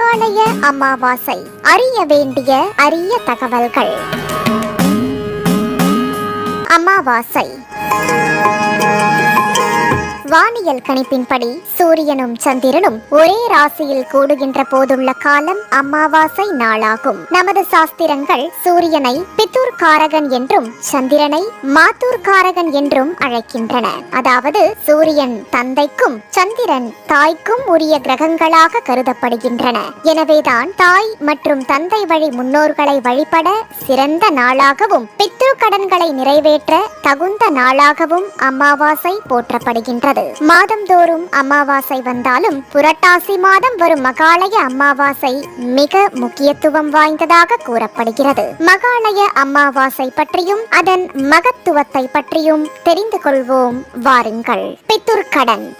மகாலய அமாவாசை. அறிய வேண்டிய அரிய தகவல்கள். அமாவாசை. வானியல் கணிப்பின்படி சூரியனும் சந்திரனும் ஒரே ராசியில் கூடுகின்ற போதுள்ள காலம் அமாவாசை நாளாகும். நமது சாஸ்திரங்கள் சூரியனை பித்தூர் காரகன் என்றும் சந்திரனை மாத்தூர் காரகன் என்றும் அழைக்கின்றன. அதாவது சூரியன் தந்தைக்கும் சந்திரன் தாய்க்கும் உரிய கிரகங்களாக கருதப்படுகின்றன. எனவேதான் தாய் மற்றும் தந்தை வழி முன்னோர்களை வழிபட சிறந்த நாளாகவும் பித்ரு கடன்களை நிறைவேற்ற தகுந்த நாளாகவும் அமாவாசை போற்றப்படுகின்றது. மாதந்தோறும் அமாவாசை வந்தாலும் புரட்டாசி மாதம் வரும் மகாலய அமாவாசை மிக முக்கியத்துவம் வாய்ந்ததாக கூறப்படுகிறது. மகாலய அமாவாசை பற்றியும் அதன் மகத்துவத்தை பற்றியும் தெரிந்து கொள்வோம். வாருங்கள். பித்துர்கடன்.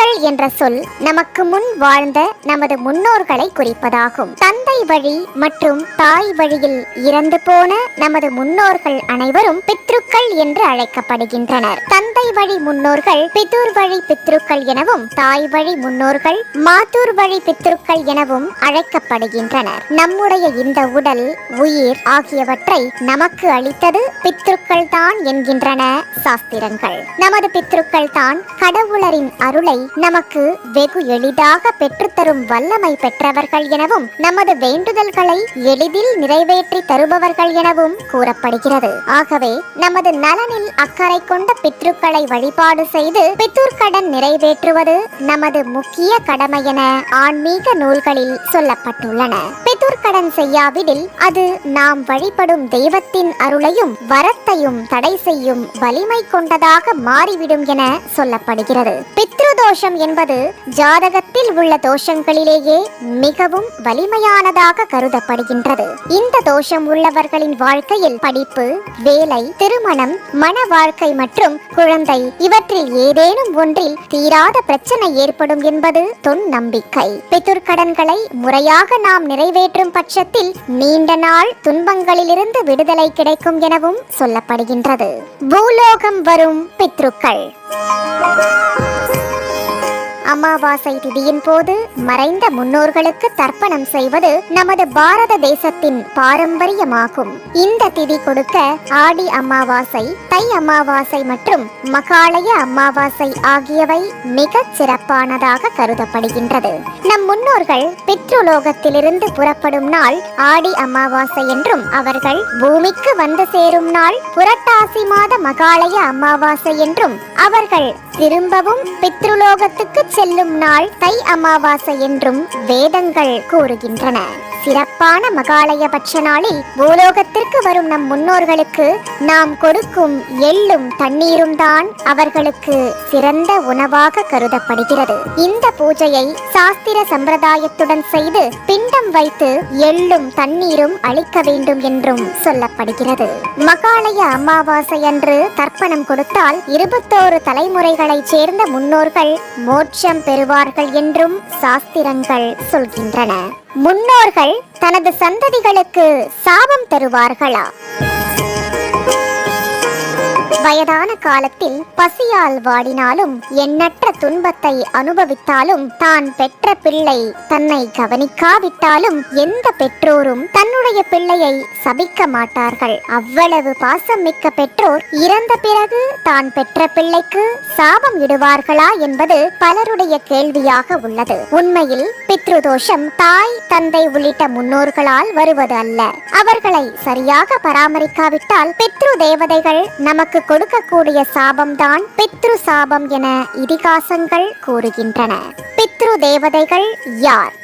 பித்ருக்கள் என்ற சொல் நமக்கு முன் வாழ்ந்த நமது முன்னோர்களை குறிப்பதாகும். தந்தை வழி மற்றும் தாய் வழியில் இறந்து போன நமது முன்னோர்கள் அனைவரும் பித்ருக்கள் என்று அழைக்கப்படுகின்றனர். தந்தை வழி முன்னோர்கள் பிதூர் வழி பித்ருக்கள் எனவும் தாய் வழி முன்னோர்கள் மாத்தூர் வழி பித்ருக்கள் எனவும் அழைக்கப்படுகின்றனர். நம்முடைய இந்த உடல் உயிர் ஆகியவற்றை நமக்கு அளித்தது பித்ருக்கள் தான் என்கின்றன சாஸ்திரங்கள். நமது பித்ருக்கள் தான் கடவுளரின் அருளை நமக்கு வெகு எளிதாக பெற்றுத்தரும் வல்லமை பெற்றவர்கள் எனவும் நமது வேண்டுதல்களை எளிதில் நிறைவேற்றி தருபவர்கள் எனவும் கூறப்படுகிறது. ஆகவே நமது நலனில் அக்கறை கொண்ட பித்ருக்களை வழிபாடு செய்து பித்துர்கடன் நிறைவேற்றுவது நமது முக்கிய கடமை என ஆன்மீக நூல்களில் சொல்லப்பட்டுள்ளன. பித்துர்கடன் செய்யாவிடில் அது நாம் வழிபடும் தெய்வத்தின் அருளையும் வரத்தையும் தடை செய்யும் வலிமை கொண்டதாக மாறிவிடும் என சொல்லப்படுகிறது. தோஷம் என்பது ஜாதகத்தில் உள்ள தோஷங்களிலேயே மிகவும் வலிமையானதாக கருதப்படுகின்றது. இந்த தோஷம் உள்ளவர்களின் வாழ்க்கையில் படிப்பு வேலை திருமணம் மன வாழ்க்கை மற்றும் குழந்தை இவற்றில் ஏதேனும் ஒன்றில் தீராத பிரச்சனை ஏற்படும் என்பது தொன் நம்பிக்கை பித்துர்கடன்களை முறையாக நாம் நிறைவேற்றும் பட்சத்தில் நீண்ட நாள் துன்பங்களிலிருந்து விடுதலை கிடைக்கும் எனவும் சொல்லப்படுகின்றது. பூலோகம் வரும் பித்ருக்கள். அமாவாசை திதியின் போது மறைந்த முன்னோர்களுக்கு தர்ப்பணம் செய்வது நமது பாரத தேசத்தின் பாரம்பரியமாகும். இந்த திதி கொடுக்க ஆடி அமாவாசை தை அமாவாசை மற்றும் மகாலய அமாவாசை ஆகியவை மிகச் சிறப்பானதாக கருதப்படுகின்றது. நம் முன்னோர்கள் பித்ருலோகத்திலிருந்து புறப்படும் நாள் ஆடி அமாவாசை என்றும் அவர்கள் பூமிக்கு வந்து சேரும் நாள் புரட்டாசி மாத மகாலய அமாவாசை என்றும் அவர்கள் திரும்பவும் பித்ருலோகத்துக்கு செல்லும் நாள் தை அமாவாசை என்றும் வேதங்கள் கூறுகின்றன. சிறப்பான மகாலயபட்ச நாளில் பூலோகத்திற்கு வரும் நம் முன்னோர்களுக்கு நாம் கொடுக்கும் எள்ளும் தண்ணீரும் தான் அவர்களுக்கு சிறந்த உணவாக கருதப்படுகிறது. இந்த பூஜையை சாஸ்திர சம்பிரதாயத்துடன் செய்து பிண்டம் வைத்து எள்ளும் தண்ணீரும் அளிக்க வேண்டும் என்றும் சொல்லப்படுகிறது. மகாலய அமாவாசை அன்று தர்ப்பணம் கொடுத்தால் இருபத்தோரு தலைமுறைகளைச் சேர்ந்த முன்னோர்கள் மோட்சம் பெறுவார்கள் என்றும் சாஸ்திரங்கள் சொல்கின்றன. முன்னோர்கள் தனது சந்ததிகளுக்கு சாபம் தருவார்களா? வயதான காலத்தில் பசியால் வாடினாலும் எண்ணற்ற துன்பத்தை அனுபவித்தாலும் தான் பெற்ற பிள்ளை தன்னை கவனிக்காவிட்டாலும் எந்த பெற்றோரும் தன்னுடைய பிள்ளையை சபிக்க மாட்டார்கள். அவ்வளவு பாசம் மிக்க பெற்றோர் இறந்த பிறகு தான் பெற்ற பிள்ளைக்கு சாபம் இடுவார்களா என்பது பலருடைய கேள்வியாக உள்ளது. உண்மையில் பித்ருதோஷம் தாய் தந்தை உள்ளிட்ட முன்னோர்களால் வருவது அல்ல. அவர்களை சரியாக பராமரிக்காவிட்டால் பித்ரு தேவதைகள் நமக்கு கொடுக்கக்கூடிய சாபம்தான் பித்ரு சாபம் என இதிகாசங்கள் கூறுகின்றன. பித்ரு தேவதைகள் யார்?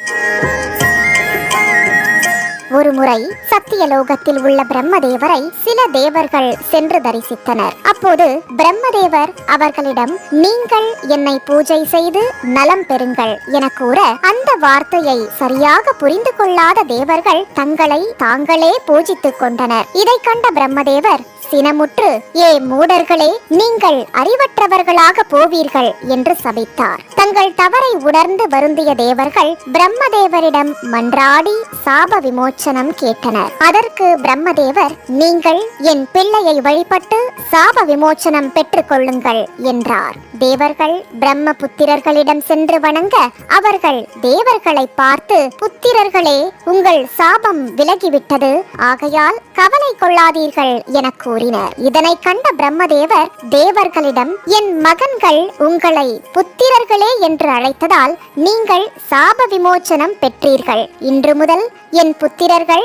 ஒருமுறை சத்தியலோகத்தில் உள்ள பிரம்மதேவரை சில தேவர்கள் சென்று தரிசித்தனர். அப்போது பிரம்மதேவர் அவர்களிடம் நீங்கள் என்னை பூஜை செய்து நலம் பெறுங்கள் என கூற அந்த வார்த்தையை சரியாக புரிந்து கொள்ளாத தேவர்கள் தங்களை தாங்களே பூஜித்துக் கொண்டனர். இதை கண்ட பிரம்மதேவர் சினமுற்று ஏ மூடர்களே நீங்கள் அறிவற்றவர்களாக போவீர்கள் என்று சபித்தார். தங்கள் தவறை உணர்ந்து வருந்திய தேவர்கள் பிரம்மதேவரிடம் மன்றாடி சாப விமோச்ச விமோச்சனம் கேட்டனர். அதற்கு பிரம்மதேவர் நீங்கள் என் பிள்ளையை வழிபட்டு சாப விமோச்சனம் பெற்றுக் கொள்ளுங்கள் என்றார். தேவர்கள் பிரம்ம புத்திரர்களிடம் சென்று வணங்க அவர்கள் தேவர்களை பார்த்து புத்திரர்களே உங்கள் சாபம் விலகிவிட்டது. ஆகையால் கவலை கொள்ளாதீர்கள் என கூறினர். இதனை கண்ட பிரம்மதேவர் தேவர்களிடம் என் மகன்கள் உங்களை புத்திரர்களே என்று அழைத்ததால் நீங்கள் சாப விமோச்சனம் பெற்றீர்கள். இன்று முதல் என் புத்திர பித்ரு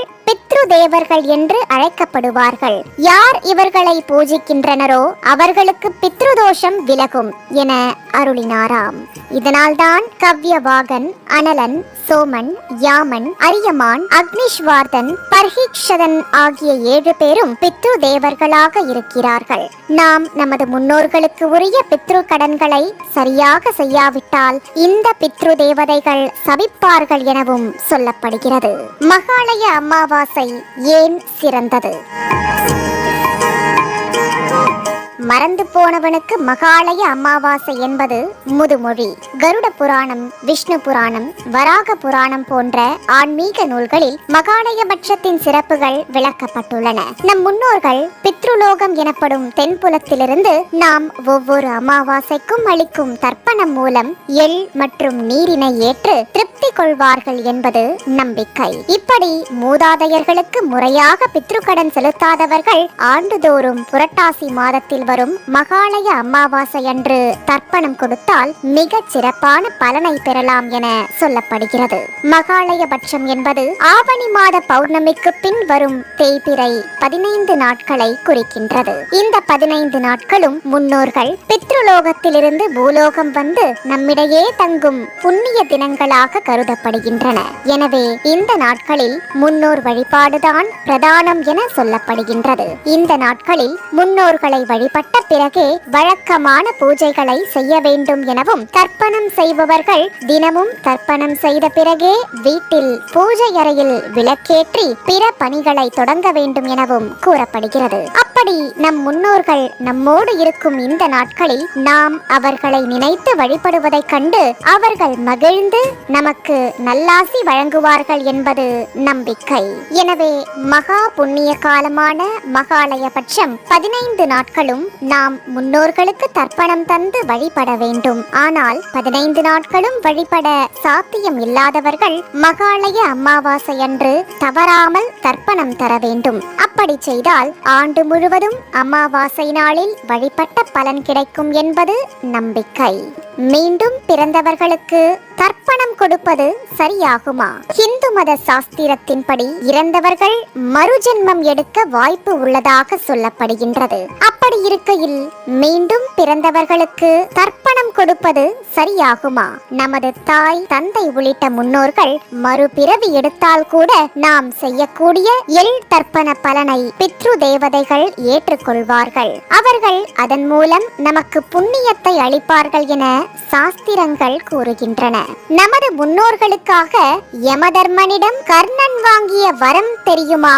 தேவர்கள் என்று அழைக்கப்படுவார்கள். யார் இவர்களை பூஜிக்கின்றனரோ அவர்களுக்கு பித்ருதோஷம் விலகும் என அருளினாராம். இதனால்தான் கவ்யவாகன் அனலன் சோமன் யாமன் அரியமான் அக்னிஷ்வார்தன் பர்ஹீக்ஷதன் ஆகிய ஏழு பேரும் பித்ரு தேவர்களாக இருக்கிறார்கள். நாம் நமது முன்னோர்களுக்கு உரிய பித்ரு கடன்களை சரியாக செய்யாவிட்டால் இந்த பித்ரு தேவதைகள் சபிப்பார்கள் எனவும் சொல்லப்படுகிறது. மகாலய வாசை ஏன் சிறந்தது? மறந்து போனவனுக்கு மகாலய அமாவாசை என்பது முதுமொழி. கருட புராணம் விஷ்ணு புராணம் வராக புராணம் போன்ற ஆன்மீக நூல்களில் மகாலயபட்சத்தின் சிறப்புகள் விளக்கப்பட்டுள்ளன. நம் முன்னோர்கள் பித்ருலோகம் எனப்படும் தென்புலத்திலிருந்து நாம் ஒவ்வொரு அமாவாசைக்கும் அளிக்கும் தர்ப்பணம் மூலம் எள் மற்றும் நீரினை ஏற்று திருப்தி கொள்வார்கள் என்பது நம்பிக்கை. இப்படி மூதாதையர்களுக்கு முறையாக பித்ருக்கடன் செலுத்தாதவர்கள் ஆண்டுதோறும் புரட்டாசி மாதத்தில் வரும் மகாலய அமாவாசை அன்று தர்ப்பணம் கொடுத்தால் மிகச் சிறப்பான பலனை பெறலாம் என சொல்லப்படுகிறது. மகாலயபட்சம் என்பது ஆவணி மாத பௌர்ணமிக்கு பின் வரும் தேய்பிரை பதினைந்து நாட்களை குறிக்கின்றது. இந்த பதினைந்து நாட்களும் முன்னோர்கள் பித்ருலோகத்திலிருந்து பூலோகம் வந்து நம்மிடையே தங்கும் புண்ணிய தினங்களாக கருதப்படுகின்றன. எனவே இந்த நாட்களில் முன்னோர் வழிபாடுதான் பிரதானம் என சொல்லப்படுகின்றது. இந்த நாட்களில் முன்னோர்களை வழிபட்ட பிறகே வழக்கமான பூஜைகளை செய்ய வேண்டும் எனவும் தர்ப்பணம் செய்பவர்கள் தினமும் தர்ப்பணம் செய்த பிறகே வீட்டில் பூஜை அறையில் விளக்கேற்றி பிற பணிகளை தொடங்க வேண்டும் எனவும் கூறப்படுகிறது. அப்படி நம் முன்னோர்கள் நம்மோடு இருக்கும் இந்த நாட்களில் நாம் அவர்களை நினைத்து வழிபடுவதைக் கண்டு அவர்கள் மகிழ்ந்து நமக்கு நல்லாசி வழங்குவார்கள் என்பது நம்பிக்கை. எனவே மகா புண்ணிய காலமான மகாலயபட்சம் பதினைந்து நாட்களும் நாம் முன்னோர்களுக்கு தர்ப்பணம் தந்து வழிபட வேண்டும். ஆனால் பதினைந்து நாட்களும் வழிபட சாத்தியம் இல்லாதவர்கள் மகாலய அமாவாசை அன்று தவறாமல் தர்ப்பணம் தர வேண்டும். அப்படி செய்தால் ஆண்டு முழுவதும் அமாவாசை நாளில் வழிபட்ட பலன் கிடைக்கும் என்பது நம்பிக்கை. மீண்டும் பிறந்தவர்களுக்கு தர்ப்பணம் கொடுப்பது சரியாகுமா? இந்து மத சாஸ்திரத்தின்படி இறந்தவர்கள் மறுஜென்மம் எடுக்க வாய்ப்பு உள்ளதாக சொல்லப்படுகின்றது. அப்படி இருக்கையில் மீண்டும் பிறந்தவர்களுக்கு தர்ப்பணம் கொடுப்பது சரியாகுமா? நமது தாய் தந்தை உள்ளிட்ட முன்னோர்கள் மறுபிறவி எடுத்தால் கூட நாம் செய்யக்கூடிய எள் தர்ப்பண பலனை பித்ரு தேவதைகள் ஏற்றுக்கொள்வார்கள். அவர்கள் அதன் மூலம் நமக்கு புண்ணியத்தை அளிப்பார்கள் என சாஸ்திரங்கள் கூறுகின்றன. நமது முன்னோர்களுக்காக யமதர்மனிடம் கர்ணன் வாங்கிய வரம் தெரியுமா?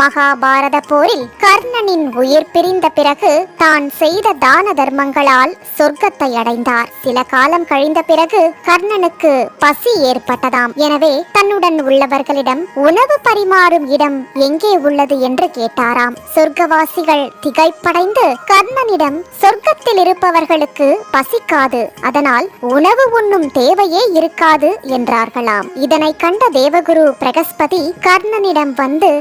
மகாபாரத போரில் கர்ணனின் உயிர் பிரிந்த பிறகு தான் செய்த தான தர்மங்களால் சொர்க்கத்தை அடைந்தார். சில காலம் கழிந்த பிறகு கர்ணனுக்கு பசி ஏற்பட்டதாம். எனவே தன்னுடன் உள்ளவர்களிடம் உணவு பரிமாறும் இடம் எங்கே உள்ளது என்று கேட்டாராம். சொர்க்கவாசிகள் திகைப்படைந்து கர்ணனிடம் சொர்க்கத்தில் இருப்பவர்களுக்கு பசிக்காது அதனால் உணவு உண்ணும் தேவையே இருக்காது என்றார்களாம். இதனை கண்ட தேவகுரு பிரகஸ்பதி கர்ணனிடம் வந்து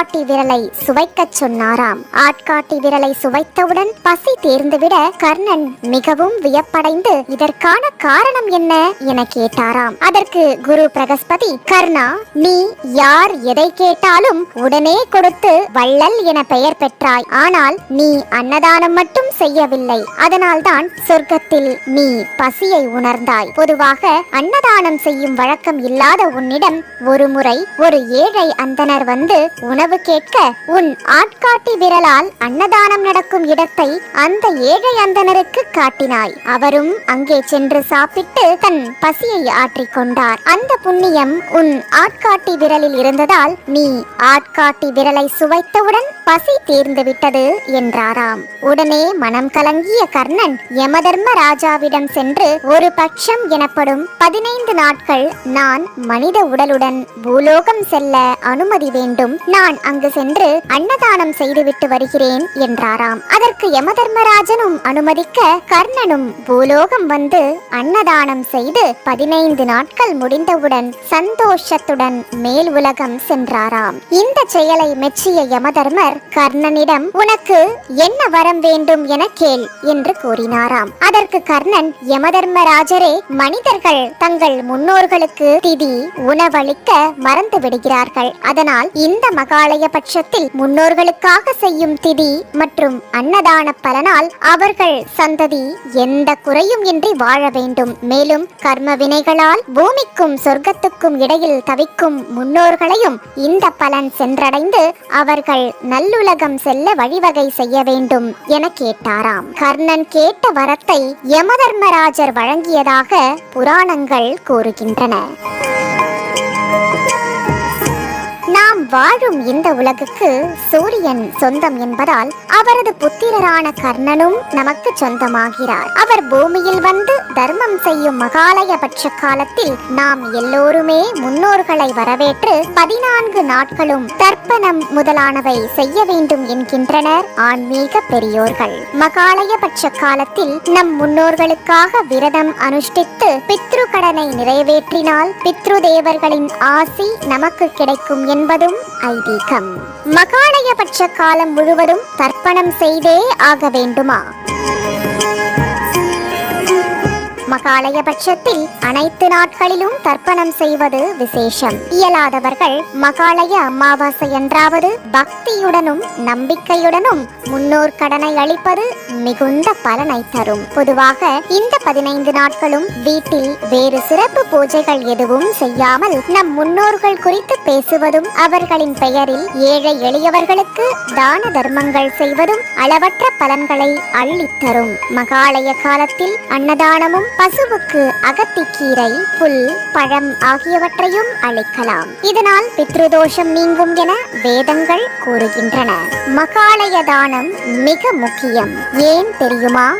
ஆட்காட்டி விரலை சுவைக்கச் சொன்னாராம். ஆட்காட்டி விரலை சுவைத்தவுடன் பசி தேர்ந்துவிட கர்ணன் மிகவும் வியப்படைந்து இதற்கான காரணம் என்ன? என கேட்டாராம். அதற்கு குரு பிரகஸ்பதி கர்ணா நீ யார் எதை கேட்டாலும் உடனே கொடுத்து வள்ளல் என பெயர் பெற்றாய். ஆனால் நீ அன்னதானம் மட்டும் செய்யவில்லை. அதனால்தான் சொர்க்கத்தில் நீ பசியை உணர்ந்தாய். பொதுவாக அன்னதானம் செய்யும் வழக்கம் இல்லாத உன்னிடம் ஒரு முறை ஒரு ஏழை அந்தனர் வந்து உணவு உணவு கேட்க உன் ஆட்காட்டி விரலால் அன்னதானம் நடக்கும் இடத்தை அந்த ஏழை அந்தனருக்கு காட்டினாய். அவரும் அங்கே சென்று சாப்பிட்டு தன் பசியை ஆற்றிக் கொண்டார். அந்த புண்ணியம் உன் ஆட்காட்டி விரலில் இருந்ததால் நீ ஆட்காட்டி விரலை சுவைத்தவுடன் பசி தீர்ந்து விட்டது என்றாராம். உடனே மனம் கலங்கிய கர்ணன் யமதர்ம ராஜாவிடம் சென்று ஒரு பட்சம் எனப்படும் பதினைந்து நாட்கள் நான் மனித உடலுடன் பூலோகம் செல்ல அனுமதி வேண்டும். நான் அங்கு சென்று அன்னதானம் செய்துவிட்டு வருகிறேன் என்றாராம். அதற்கு யமதர்மராஜனும் அனுமதிக்க கர்ணனும் பூலோகம் வந்து அன்னதானம் செய்து பதினைந்து நாட்கள் முடிந்தவுடன் சந்தோஷத்துடன் மேல் உலகம் சென்றாராம். இந்த செயலை மெச்சிய யமதர்மர் கர்ணனிடம் உனக்கு என்ன வரம் வேண்டும் என கேள் என்று கூறினாராம். அதற்கு கர்ணன் யமதர்மராஜரே மனிதர்கள் தங்கள் முன்னோர்களுக்கு திதி உணவளிக்க மறந்து விடுகிறார்கள் அதனால் இந்த பழைய பட்சத்தில் முன்னோர்களுக்காக செய்யும் திதி மற்றும் அன்னதான பலனால் அவர்கள் சந்ததி எந்த குறையும் இன்றி வாழ வேண்டும். மேலும் கர்ம வினைகளால் பூமிக்கும் சொர்க்கத்துக்கும் இடையில் தவிக்கும் முன்னோர்களையும் இந்த பலன் சென்றடைந்து அவர்கள் நல்லுலகம் செல்ல வழிவகை செய்ய வேண்டும் என கேட்டாராம். கர்ணன் கேட்ட வரத்தை யமதர்மராஜர் வழங்கியதாக புராணங்கள் கூறுகின்றன. நாம் வாழும் இந்த உலகுக்கு சூரியன் சொந்தம் என்பதால் அவரது புத்திரரான கர்ணனும் நமக்கு சொந்தமாகிறார். அவர் பூமியில் வந்து தர்மம் செய்யும் மகாலய பட்ச காலத்தில் நாம் எல்லோருமே முன்னோர்களை வரவேற்று பதினான்கு நாட்களும் தர்ப்பணம் முதலானவை செய்ய வேண்டும் என்கின்றனர் ஆன்மீக பெரியோர்கள். மகாலய பட்ச காலத்தில் நம் முன்னோர்களுக்காக விரதம் அனுஷ்டித்து பித்ரு கடனை நிறைவேற்றினால் பித்ரு தேவர்களின் ஆசி நமக்கு கிடைக்கும் என்பதும் ஐதீகம். மகாலயபட்ச காலம் முழுவதும் தர்ப்பணம் செய்தே ஆக வேண்டுமா? மகாலய பட்சத்தில் அனைத்து நாட்களிலும் தர்ப்பணம் செய்வது விசேஷம். இயலாதவர்கள் மகாலய அமாவாசை என்றாவது பக்தியுடனும் நம்பிக்கையுடனும் முன்னோர் கடனை அளிப்பது மிகுந்த பலனை தரும். பொதுவாக இந்த பதினைந்து நாட்களும் வீட்டில் வேறு சிறப்பு பூஜைகள் எதுவும் செய்யாமல் நம் முன்னோர்கள் குறித்து பேசுவதும் அவர்களின் பெயரில் ஏழை எளியவர்களுக்கு தான தர்மங்கள் செய்வதும் அளவற்ற பலன்களை அள்ளித்தரும். மகாலய காலத்தில் அன்னதானமும் பசுவுக்கு அகத்திக்கீரை புல் பழம் ஆகியவற்றையும் அளிக்கலாம். இதனால் பித்ருதோஷம் நீங்கும் என வேதங்கள் கூறுகின்றன. மகாலய தானம் மிக முக்கியம். ஏன் தெரியுமா?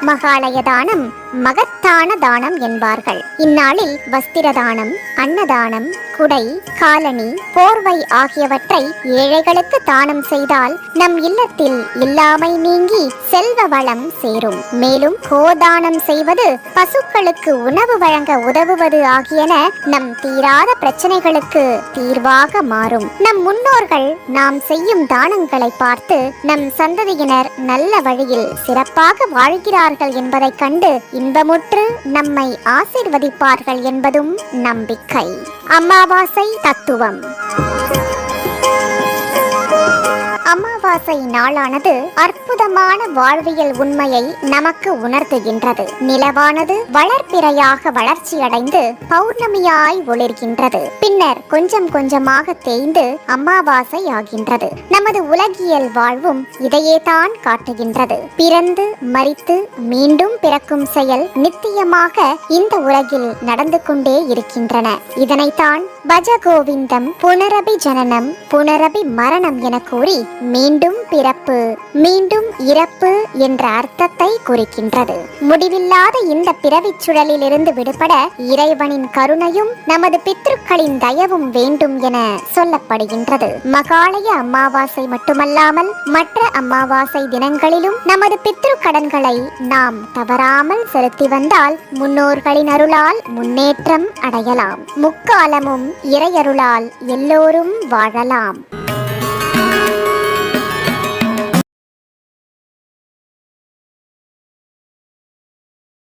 மகாலய தானம் மகத்தான தானம் என்பார்கள். இந்நாளில் வஸ்திர தானம் அன்னதானம் குடை காலணி போர்வை ஆகியவற்றை ஏழைகளுக்கு தானம் செய்தால் நம் இல்லத்தில் இல்லாமை நீங்கி செல்வ வளம் சேரும். மேலும் கோதானம் செய்வது பசுக்களுக்கு உணவு வழங்க உதவுவது ஆகியன நம் தீராத பிரச்சனைகளுக்கு தீர்வாக மாறும். நம் முன்னோர்கள் நாம் செய்யும் தானங்களை பார்த்து நம் சந்ததியினர் நல்ல வழியில் சிறப்பாக வாழ்கிறார்கள் என்பதைக் கண்டு இன்பமுற்று நம்மை ஆசிர்வதிப்பார்கள் என்பதும் நம்பிக்கை. அமாவாசை தத்துவம். அமாவாசை நாளானது அற்புதமான வாழ்வியல் உண்மையை நமக்கு உணர்த்துகின்றது. நிலவானது வளர்ப்பிறையாக வளர்ச்சியடைந்து பௌர்ணமியாய் ஒளிர்கின்றது. பின்னர் கொஞ்சம் கொஞ்சமாக தேய்ந்து அமாவாசை ஆகின்றது நமது உலகியல் வாழ்வும் இதையே தான் காட்டுகின்றது. பிறந்து மரித்து மீண்டும் பிறக்கும் செயல் நித்தியமாக இந்த உலகில் நடந்து கொண்டே இருக்கின்றன. இதனைத்தான் பஜகோவிந்தம் புனரபி ஜனனம் புனரபி மரணம் என கூறி மீண்டும் பிறப்பு மீண்டும் இறப்பு என்ற அர்த்தத்தை குறிக்கின்றது. முடிவில்லாத இந்த பிறவிச் சுழலிலிருந்து விடுபட இறைவனின் கருணையும் நமது பித்ருக்களின் தயவும் வேண்டும் என சொல்லப்படுகின்றது. மகாலய அமாவாசை மட்டுமல்லாமல் மற்ற அமாவாசை தினங்களிலும் நமது பித்ரு கடன்களை நாம் தவறாமல் செலுத்தி வந்தால் முன்னோர்களின் அருளால் முன்னேற்றம் அடையலாம். முக்காலமும் இறையருளால் எல்லோரும் வாழலாம்.